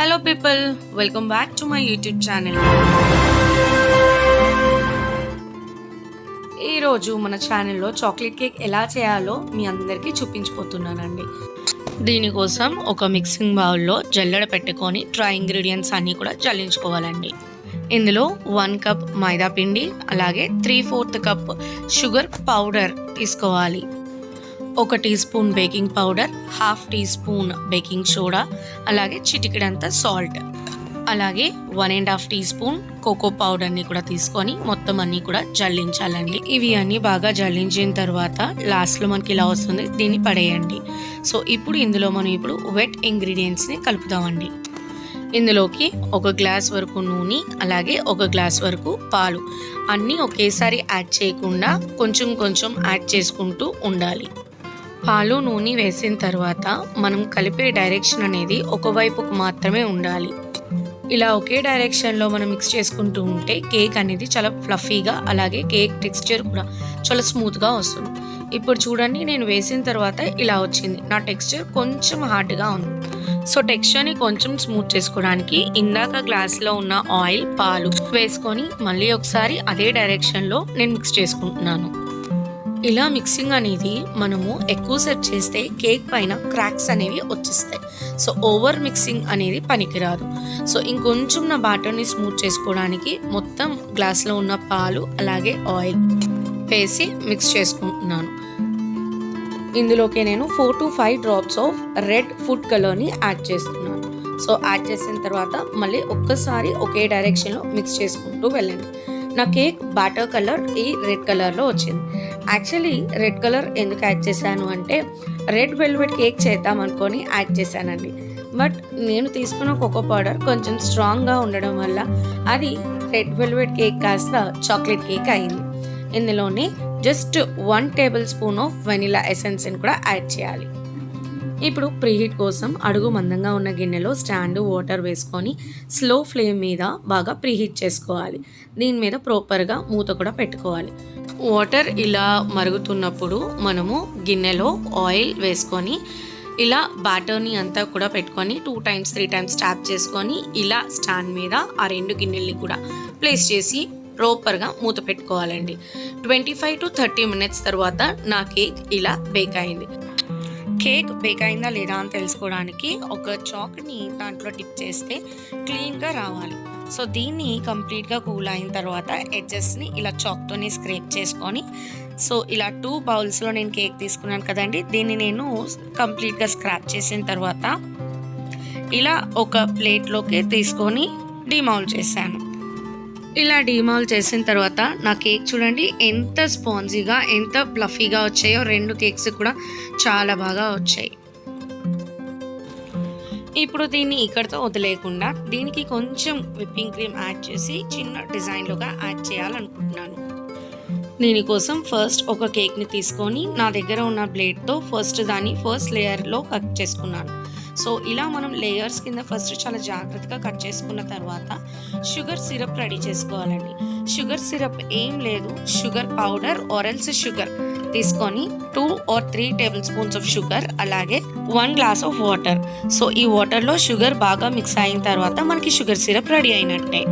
Hello people welcome back to my YouTube channel ఈరోజు మన ఛానల్లో చాక్లెట్ కేక్ ఎలా చేయాలో మీ అందరికీ చూపించిపోతున్నానండి. దీనికోసం ఒక మిక్సింగ్ బౌల్లో జల్లెడ పెట్టుకొని డ్రై ఇంగ్రీడియంట్స్ అన్నీ కూడా జల్లించుకోవాలండి ఇందులో వన్ కప్ మైదా పిండి అలాగే three fourth cup sugar powder తీసుకోవాలి. ఒక teaspoon baking powder half teaspoon baking soda అలాగే చిటికెడంత సాల్ట్. అలాగే one and half teaspoon cocoa పౌడర్ని కూడా తీసుకొని మొత్తం అన్నీ కూడా జల్లించాలండి. ఇవి అన్నీ బాగా జల్లించిన తర్వాత లాస్ట్లో మనకి ఇలా వస్తుంది దీన్ని పడేయండి. సో ఇప్పుడు ఇందులో మనం ఇప్పుడు వెట్ ఇంగ్రీడియంట్స్ని కలుపుదామండి. ఇందులోకి ఒక గ్లాస్ వరకు నూనె అలాగే ఒక గ్లాస్ వరకు పాలు. అన్నీ ఒకేసారి యాడ్ చేయకుండా కొంచెం కొంచెం యాడ్ చేసుకుంటూ ఉండాలి. పాలు నూనె వేసిన తర్వాత మనం కలిపే డైరెక్షన్ అనేది ఒకవైపుకు మాత్రమే ఉండాలి. ఇలా ఒకే డైరెక్షన్లో మనం మిక్స్ చేసుకుంటూ ఉంటే కేక్ అనేది చాలా ఫ్లఫీగా అలాగే కేక్ టెక్స్చర్ కూడా చాలా స్మూత్గా వస్తుంది. ఇప్పుడు చూడండి నేను వేసిన తర్వాత ఇలా వచ్చింది. నా టెక్స్చర్ కొంచెం హార్డ్గా ఉంది. సో టెక్స్చర్ని కొంచెం స్మూత్ చేసుకోవడానికి ఇందాక గ్లాస్లో ఉన్న ఆయిల్ పాలు వేసుకొని మళ్ళీ ఒకసారి అదే డైరెక్షన్లో నేను మిక్స్ చేసుకుంటున్నాను. ఇలా మిక్సింగ్ అనేది మనము ఎక్కువ సెట్ చేస్తే కేక్ పైన క్రాక్స్ అనేవి వచ్చేస్తాయి. సో ఓవర్ మిక్సింగ్ అనేది పనికిరాదు. సో ఇంకొంచెం నా బ్యాటర్ని స్మూత్ చేసుకోవడానికి మొత్తం గ్లాస్లో ఉన్న పాలు అలాగే ఆయిల్ వేసి మిక్స్ చేసుకుంటున్నాను. ఇందులోకి నేను four to five drops of red food కలర్ని యాడ్ చేస్తున్నాను. సో యాడ్ చేసిన తర్వాత మళ్ళీ ఒక్కసారి ఒకే డైరెక్షన్లో మిక్స్ చేసుకుంటూ వెళ్ళండి. నా కేక్ బాటర్ కలర్ ఈ రెడ్ కలర్లో వచ్చింది. యాక్చువల్లీ రెడ్ కలర్ ఎందుకు యాడ్ చేశాను అంటే రెడ్ వెల్వెట్ కేక్ చేద్దాం అనుకొని యాడ్ చేశానండి. బట్ నేను తీసుకున్న కోకో పౌడర్ కొంచెం స్ట్రాంగ్గా ఉండడం వల్ల అది రెడ్ వెల్వెట్ కేక్ కాస్త చాక్లెట్ కేక్ అయింది. ఇందులోనే just one tablespoon of vanilla ఎసెన్స్ని కూడా యాడ్ చేయాలి. ఇప్పుడు ప్రీహీట్ కోసం అడుగు మందంగా ఉన్న గిన్నెలో స్టాండ్ వాటర్ వేసుకొని స్లో ఫ్లేమ్ మీద బాగా ప్రీహీట్ చేసుకోవాలి. దీని మీద ప్రాపర్గా మూత కూడా పెట్టుకోవాలి. వాటర్ ఇలా మరుగుతున్నప్పుడు మనము గిన్నెలో ఆయిల్ వేసుకొని ఇలా బ్యాటర్ని అంతా కూడా పెట్టుకొని two times three times tap చేసుకొని ఇలా స్టాండ్ మీద ఆ రెండు గిన్నెల్ని కూడా ప్లేస్ చేసి ప్రాపర్గా మూత పెట్టుకోవాలండి. Twenty five to thirty minutes తర్వాత నా కేక్ ఇలా బేక్ అయింది. కేక్ బేక్ అయిందా లేదా అని తెలుసుకోవడానికి ఒక చాక్ని దాంట్లో టిప్ చేస్తే క్లీన్గా రావాలి. సో దీన్ని కంప్లీట్గా కూల్ అయిన తర్వాత ఎడ్జెస్ని ఇలా చాక్తోని స్క్రేప్ చేసుకొని సో ఇలా టూ బౌల్స్లో నేను కేక్ తీసుకున్నాను కదండి. దీన్ని నేను కంప్లీట్గా స్క్రాప్ చేసిన తర్వాత ఇలా ఒక ప్లేట్లోకి తీసుకొని డిమౌల్ చేశాను. ఇలా డిమాల్ చేసిన తర్వాత నా కేక్ చూడండి ఎంత స్పాంజీగా ఎంత ప్లఫీగా వచ్చాయో రెండు కేక్స్ కూడా చాలా బాగా వచ్చాయి. ఇప్పుడు దీన్ని ఇక్కడతో వదిలేయకుండా దీనికి కొంచెం విప్పింగ్ క్రీమ్ యాడ్ చేసి చిన్న డిజైన్లుగా యాడ్ చేయాలనుకుంటున్నాను. దీనికోసం ఫస్ట్ ఒక కేక్ని తీసుకొని నా దగ్గర ఉన్న బ్లేడ్తో ఫస్ట్ దాన్ని ఫస్ట్ లేయర్లో కట్ చేసుకున్నాను. సో ఇలా మనం లేయర్స్ కింద ఫస్ట్ చాలా జాగ్రత్తగా కట్ చేసుకున్న తర్వాత షుగర్ సిరప్ రెడీ చేసుకోవాలండి. షుగర్ సిరప్ ఏం లేదు. Sugar powder or else sugar తీసుకొని two or three tablespoons of sugar అలాగే one glass of water. So ఈ వాటర్లో షుగర్ బాగా మిక్స్ అయిన తర్వాత మనకి షుగర్ సిరప్ రెడీ అయినట్టే.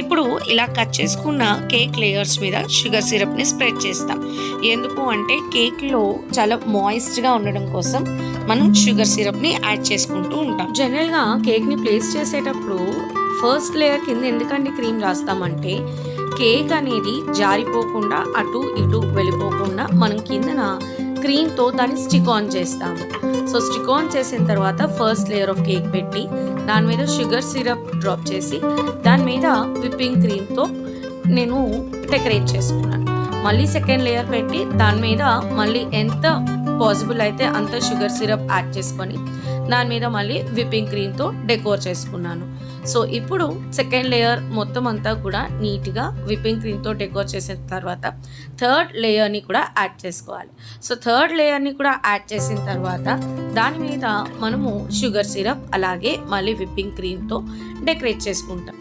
ఇప్పుడు ఇలా కట్ చేసుకున్న కేక్ లేయర్స్ మీద షుగర్ సిరప్ని స్ప్రెడ్ చేస్తాం. ఎందుకు అంటే కేక్లో చాలా మాయిస్ట్గా ఉండడం కోసం మనం షుగర్ సిరప్ని యాడ్ చేసుకుంటూ ఉంటాం. జనరల్గా కేక్ని ప్లేస్ చేసేటప్పుడు ఫస్ట్ లేయర్ కింద ఎందుకంటే క్రీమ్ రాస్తామంటే కేక్ అనేది జారిపోకుండా అటు ఇటు వెళ్ళిపోకుండా మనం కిందన క్రీమ్తో దాన్ని స్టిక్ ఆన్ చేస్తాము. సో స్టిక్ ఆన్ చేసిన తర్వాత ఫస్ట్ లేయర్ ఆఫ్ కేక్ పెట్టి దాని మీద షుగర్ సిరప్ డ్రాప్ చేసి దాని మీద విప్పింగ్ క్రీమ్తో నేను డెకరేట్ చేసుకున్నాను. మళ్ళీ సెకండ్ లేయర్ పెట్టి దాని మీద మళ్ళీ ఎంత పాసిబుల్ అయితే అంత షుగర్ సిరప్ యాడ్ చేసుకొని దాని మీద మళ్ళీ విప్పింగ్ క్రీమ్తో డెకోర్ చేసుకున్నాను. సో ఇప్పుడు సెకండ్ లేయర్ మొత్తం అంతా కూడా నీట్గా విప్పింగ్ క్రీమ్తో డెకోర్ చేసిన తర్వాత థర్డ్ లేయర్ని కూడా యాడ్ చేసుకోవాలి. సో థర్డ్ లేయర్ని కూడా యాడ్ చేసిన తర్వాత దాని మీద మనము షుగర్ సిరప్ అలాగే మళ్ళీ విప్పింగ్ క్రీమ్తో డెకరేట్ చేసుకుంటాం.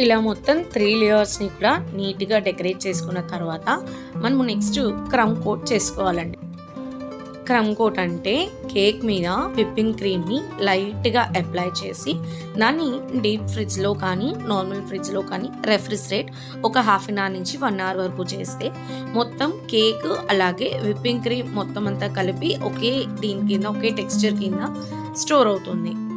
ఇలా మొత్తం త్రీ లేయర్స్ని కూడా నీట్గా డెకరేట్ చేసుకున్న తర్వాత మనము నెక్స్ట్ క్రమ్ కోట్ చేసుకోవాలండి. క్రమ్ కోట్ అంటే కేక్ మీద విప్పింగ్ క్రీమ్ని లైట్గా అప్లై చేసి దాన్ని డీప్ ఫ్రిడ్జ్లో కానీ నార్మల్ ఫ్రిడ్జ్లో కానీ రెఫ్రిజిరేట్ ఒక హాఫ్ అన్ అవర్ నుంచి వన్ అవర్ వరకు చేస్తే మొత్తం కేక్ అలాగే విప్పింగ్ క్రీమ్ మొత్తం అంతా కలిపి ఒకే దీని కింద ఒకే టెక్స్చర్ కింద స్టోర్ అవుతుంది.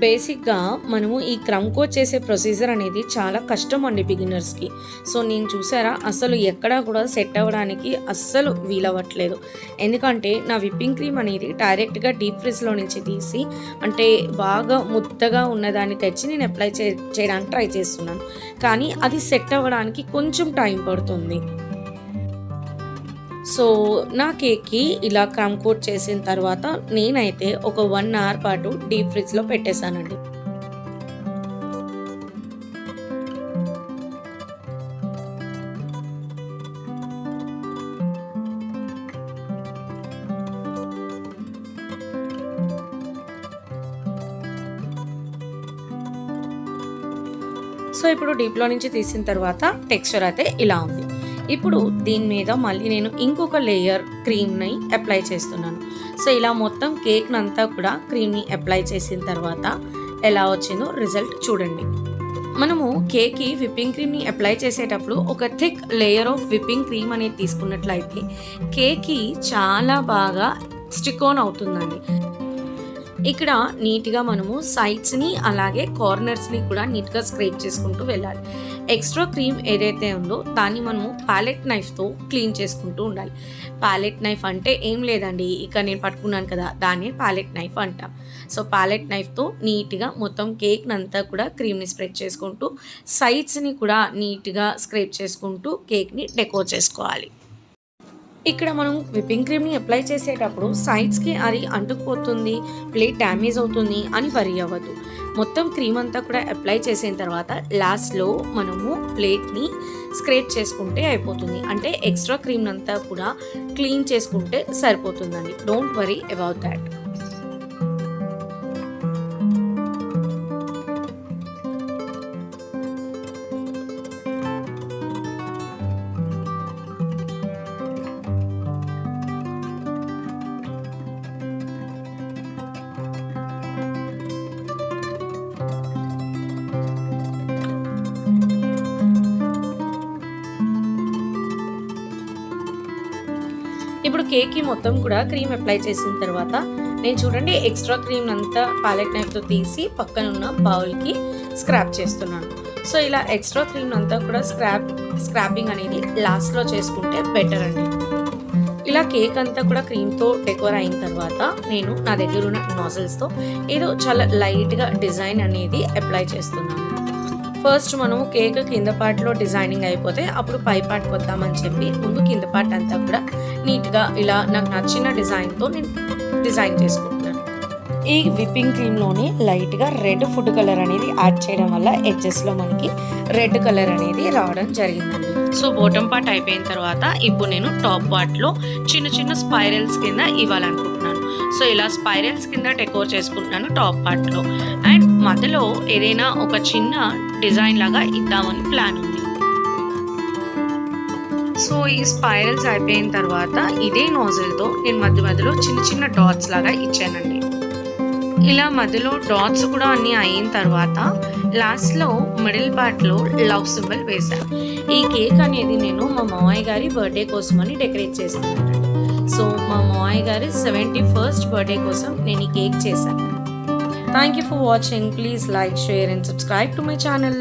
బేసిక్గా మనము ఈ క్రమ్కో చేసే ప్రొసీజర్ అనేది చాలా కష్టం అండి బిగినర్స్కి. సో నేను చూసారా? అసలు ఎక్కడా కూడా సెట్ అవ్వడానికి అస్సలు వీలవ్వట్లేదు. ఎందుకంటే నా విప్పింగ్ క్రీమ్ అనేది డైరెక్ట్గా డీప్ ఫ్రిజ్లో నుంచి తీసి అంటే బాగా ముద్దగా ఉన్నదాన్ని తెచ్చి నేను అప్లై చే చేయడానికి ట్రై చేస్తున్నాను. కానీ అది సెట్ అవ్వడానికి కొంచెం టైం పడుతుంది. సో నా కేక్కి ఇలా క్రమ్ కోట్ చేసిన తర్వాత నేనైతే ఒక వన్ అవర్ పాటు డీప్ ఫ్రిడ్జ్లో పెట్టేశానండి. సో ఇప్పుడు డీప్లో నుంచి తీసిన తర్వాత టెక్స్చర్ అయితే ఇలా ఉంది. ఇప్పుడు దీని మీద మళ్ళీ నేను ఇంకొక లేయర్ క్రీమ్ని అప్లై చేస్తున్నాను. సో ఇలా మొత్తం కేక్ని అంతా కూడా క్రీమ్ని అప్లై చేసిన తర్వాత ఎలా వచ్చిందో రిజల్ట్ చూడండి. మనము కేక్కి విప్పింగ్ క్రీమ్ని అప్లై చేసేటప్పుడు ఒక thick layer of whipping cream అనేది తీసుకున్నట్లయితే కేక్కి చాలా బాగా స్టిక్ ఆన్ అవుతుందండి. ఇక్కడ నీట్గా మనము సైడ్స్ని అలాగే కార్నర్స్ని కూడా నీట్గా స్క్రేప్ చేసుకుంటూ వెళ్ళాలి. ఎక్స్ట్రా క్రీమ్ ఏదైతే ఉందో దాన్ని మనము ప్యాలెట్ నైఫ్తో క్లీన్ చేసుకుంటూ ఉండాలి. ప్యాలెట్ నైఫ్ అంటే ఏం లేదండి. ఇక నేను పట్టుకున్నాను కదా దాన్ని ప్యాలెట్ నైఫ్ అంటాం. సో ప్యాలెట్ నైఫ్తో నీట్గా మొత్తం కేక్ని అంతా కూడా క్రీమ్ని స్ప్రెడ్ చేసుకుంటూ సైడ్స్ని కూడా నీట్గా స్క్రేప్ చేసుకుంటూ కేక్ని డెకోర్ చేసుకోవాలి. ఇక్కడ మనం విప్పింగ్ క్రీమ్ని అప్లై చేసేటప్పుడు సైడ్స్కి అది అంటుకుపోతుంది ప్లేట్ డ్యామేజ్ అవుతుంది అని వరి అవ్వదు మొత్తం క్రీమ్ అంతా కూడా అప్లై చేసిన తర్వాత లాస్ట్లో మనము ప్లేట్ని స్క్రేప్ చేసుకుంటే అయిపోతుంది. అంటే ఎక్స్ట్రా క్రీమ్ అంతా కూడా క్లీన్ చేసుకుంటే సరిపోతుందండి. డోంట్ వరీ అబౌట్ దాట్ ఇప్పుడు కేక్కి మొత్తం కూడా క్రీమ్ అప్లై చేసిన తర్వాత నేను చూడండి ఎక్స్ట్రా క్రీమ్ అంతా ప్యాలెట్ నైఫ్తో తీసి పక్కన ఉన్న బౌల్కి స్క్రాప్ చేస్తున్నాను. సో ఇలా ఎక్స్ట్రా క్రీమ్ అంతా కూడా స్క్రాప్ స్క్రాపింగ్ అనేది లాస్ట్లో చేసుకుంటే బెటర్ అండి. ఇలా కేక్ అంతా కూడా క్రీమ్తో డెకోర్ అయిన తర్వాత నేను నా దగ్గర ఉన్న నాజిల్స్తో ఏదో చాలా లైట్గా డిజైన్ అనేది అప్లై చేస్తున్నాను. ఫస్ట్ మనము కేక్ కింద పార్ట్లో డిజైనింగ్ అయిపోతే అప్పుడు పై పార్ట్కి వద్దామని చెప్పి ముందు కింద పార్ట్ అంతా కూడా నీట్గా ఇలా నాకు నచ్చిన డిజైన్తో నేను డిజైన్ చేసుకుంటున్నాను. ఈ విప్పింగ్ క్రీమ్లోని లైట్గా రెడ్ ఫుడ్ కలర్ అనేది యాడ్ చేయడం వల్ల ఎడ్జెస్లో మనకి రెడ్ కలర్ అనేది రావడం జరిగిందండి. సో బోటం పార్ట్ అయిపోయిన తర్వాత ఇప్పుడు నేను టాప్ పార్ట్లో చిన్న చిన్న స్పైరల్స్ కింద ఇవ్వాలనుకుంటున్నాను. సో ఇలా స్పైరల్స్ కింద డెకోర్ చేసుకుంటున్నాను టాప్ పార్ట్లో. మధ్యలో ఏదైనా ఒక చిన్న డిజైన్ లాగా ఇద్దామని ప్లాన్ ఉంది. సో ఈ స్పైరల్స్ అయిపోయిన తర్వాత ఇదే నోజిల్తో నేను మధ్య మధ్యలో చిన్న చిన్న డాట్స్ లాగా ఇచ్చానండి. ఇలా మధ్యలో డాట్స్ కూడా అన్నీ అయిన తర్వాత లాస్ట్లో మిడిల్ పార్ట్లో లవ్ సింబల్ వేశాను ఈ కేక్ అనేది నేను మా మామయ్య గారి బర్త్డే కోసం అని డెకరేట్ చేశాను సో మా మామయ్య గారి సెవెంటీ ఫస్ట్ బర్త్డే కోసం నేను ఈ కేక్ చేశాను. Thank you for watching. Please like, share and subscribe to my channel.